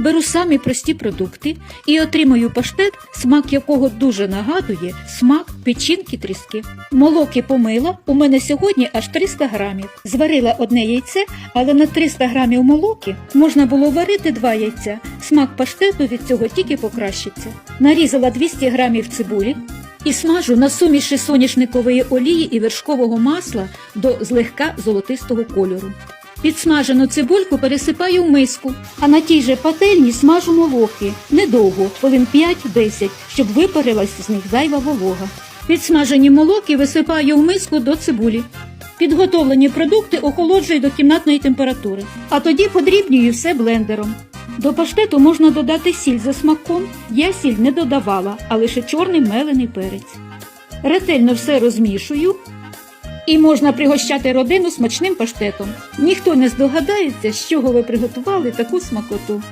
беру самі прості продукти і отримую паштет, смак якого дуже нагадує смак печінки тріски. Молоки помила, у мене сьогодні аж 300 грамів. Зварила одне яйце, але на 300 грамів молоки можна було варити два яйця. Смак паштету від цього тільки покращиться. Нарізала 200 грамів цибулі, і смажу на суміші соняшникової олії і вершкового масла до злегка золотистого кольору. Підсмажену цибульку пересипаю в миску, а на тій же пательні смажу молоки недовго, хвилин 5-10, щоб випарилась з них зайва волога. Підсмажені молоки висипаю в миску до цибулі. Підготовлені продукти охолоджую до кімнатної температури, а тоді подрібнюю все блендером. До паштету можна додати сіль за смаком. Я сіль не додавала, а лише чорний мелений перець. Ретельно все розмішую і можна пригощати родину смачним паштетом. Ніхто не здогадається, з чого ви приготували таку смакоту.